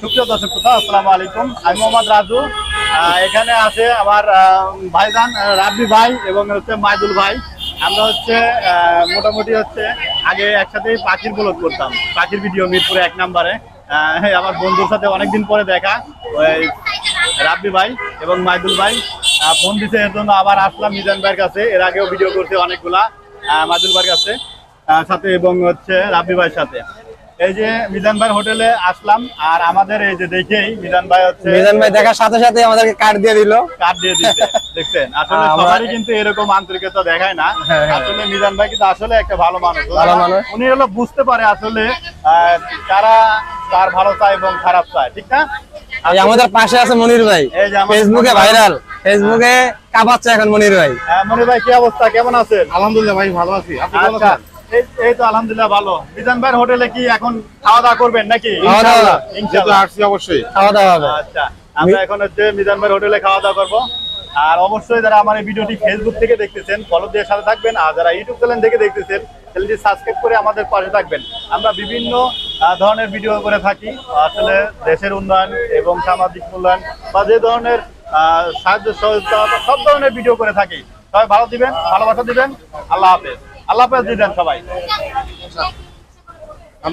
সুপ্রিয় দর্শক শ্রোতা আসসালামু আলাইকুম। আমি মোহাম্মদ রাজু। এখানে আছে আমার ভাইজান রাব্বি ভাই এবং হচ্ছে মাইদুল ভাই। আমরা হচ্ছে মোটামুটি হচ্ছে আগে একসাথে পাখির ব্লগ করতাম। পাখির ভিডিও মিরপুরে এক নাম্বারে। হ্যাঁ, আমার বন্ধুর সাথে অনেকদিন পরে দেখা। ওই রাব্বি ভাই এবং মাইদুল ভাই ফোন দিছে এর জন্য আবার আসলাম মিজান ভাইয়ের কাছে। এর আগেও ভিডিও করছে অনেকগুলা মাইদুল ভাইয়ের কাছে। সাথে এবং হচ্ছে রাব্বি ভাইয়ের সাথে। এই যে মিজান ভাই হোটেলে আসলাম আর আমাদের এই যে দেখেই মিজান ভাই হচ্ছে মিজান ভাই দেখার সাথে সাথে আমাদেরকে কার্ড দিয়ে দিল। কার্ড দিয়ে দিচ্ছে দেখছেন? আসলে সবারই কিন্তু এরকম আন্তরিকতা দেখায় না। হ্যাঁ, হ্যাঁ। আসলে মিজান ভাই কিন্তু আসলে একটা ভালো মানুষ। ভালো মানুষ। উনি হলো বুঝতে পারে আসলে আহ, কারা কার ভালো চায় এবং খারাপ চায় ঠিক না? আমাদের পাশে আছে মনির ভাই। এই যে আমাদের ফেসবুকে ভাইরাল। ফেসবুকে কাঁপাচ্ছে এখন মনির ভাই। মনির ভাই কি অবস্থা? কেমন আছেন? আলহামদুলিল্লাহ ভাই ভালো আছি। আপনি ভালো আচ্ছা। আছেন? এই তো আলহামদুলিল্লাহ ভালো। মিজান ভাইয়ের হোটেলে কি এখন খাওয়া দাওয়া করবেন নাকি? ইনশাআল্লাহ, ইনশাআল্লাহ আসছি অবশ্যই। খাওয়া দাওয়া হবে। আচ্ছা। আমরা এখন হচ্ছে মিজান ভাইয়ের হোটেলে খাওয়া দাওয়া করব। আর অবশ্যই যারা আমার এই ভিডিওটি ফেসবুক থেকে দেখতেছেন ফলো দিয়ে সাথে থাকবেন। আর যারা ইউটিউব চ্যানেল থেকে দেখতেছেন চ্যানেলটি সাবস্ক্রাইব করে আমাদের পাশে থাকবেন। আমরা বিভিন্ন ধরনের ভিডিও করে থাকি। আসলে দেশের উন্নয়ন এবং সামাজিক উন্নয়ন বা যে ধরনের আহ, সাহায্য সহযোগিতা সব ধরনের ভিডিও করে থাকি। সবাই ভালো দিবেন ভালোবাসা দিবেন। আল্লাহ হাফেজ। আল্লাহ হাফেজ দিবেন সবাই।